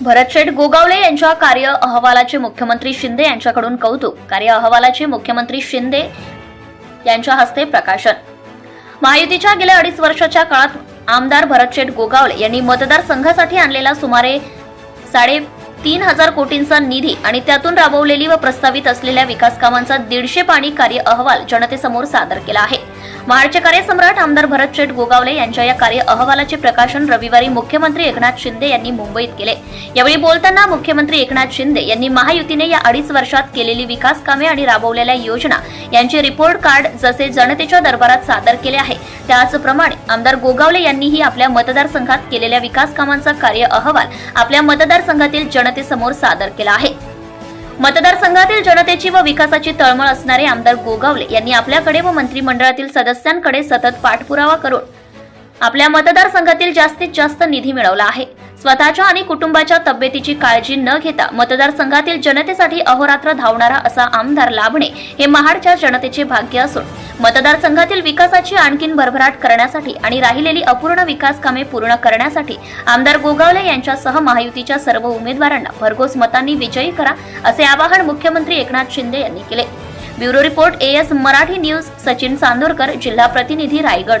भरतशेठ गोगावले यांच्या कार्य अहवालाचे मुख्यमंत्री शिंदे यांच्याकडून कौतुक. कार्य अहवालाचे मुख्यमंत्री शिंदे यांच्या हस्ते प्रकाशन. महायुतीच्या गेल्या अडीच वर्षाच्या काळात आमदार भरतशेठ गोगावले यांनी मतदारसंघासाठी आणलेला सुमारे साडे तीन हजार कोटींचा निधी आणि त्यातून राबवलेली व प्रस्तावित असलेल्या विकास कामांचा दीडशे पाणी कार्य अहवाल जनतेसमोर सादर केला आहे. महाडचे कार्यसम्राट आमदार भरत शेठ गोगावले यांच्या या कार्य अहवालाचे प्रकाशन रविवारी मुख्यमंत्री एकनाथ शिंदे यांनी मुंबईत केले. यावेळी बोलताना मुख्यमंत्री एकनाथ शिंदे यांनी महायुतीने या अडीच वर्षात केलेली विकास कामे आणि राबवलेल्या योजना यांचे रिपोर्ट कार्ड जसे जनतेच्या दरबारात सादर केले आहे त्याचप्रमाणे आमदार गोगावले यांनीही आपल्या मतदारसंघात केलेल्या विकास कामांचा कार्य अहवाल आपल्या मतदारसंघातील जनतेसमोर सादर केला आहे. मतदारसंघातील जनतेची व विकासाची तळमळ असणारे आमदार गोगावले यांनी आपल्याकडे व मंत्रिमंडळातील सदस्यांकडे सतत पाठपुरावा करून आपल्या मतदारसंघातील जास्तीत जास्त निधी मिळवला आहे. स्वतःच्या आणि कुटुंबाच्या तब्येतीची काळजी न घेता मतदारसंघातील जनतेसाठी अहोरात्र धावणारा असा आमदार लाभणे हे महाडच्या जनतेचे भाग्य असून मतदारसंघातील विकासाची आणखीन भरभराट करण्यासाठी आणि राहिलेली अपूर्ण विकास कामे पूर्ण करण्यासाठी आमदार गोगावले यांच्यासह महायुतीच्या सर्व उमेदवारांना भरघोस मतांनी विजयी करा असे आवाहन मुख्यमंत्री एकनाथ शिंदे यांनी केले. Bureau report AS Marathi news Sachin Chandorkar जिल्हा प्रतिनिधी Raigad.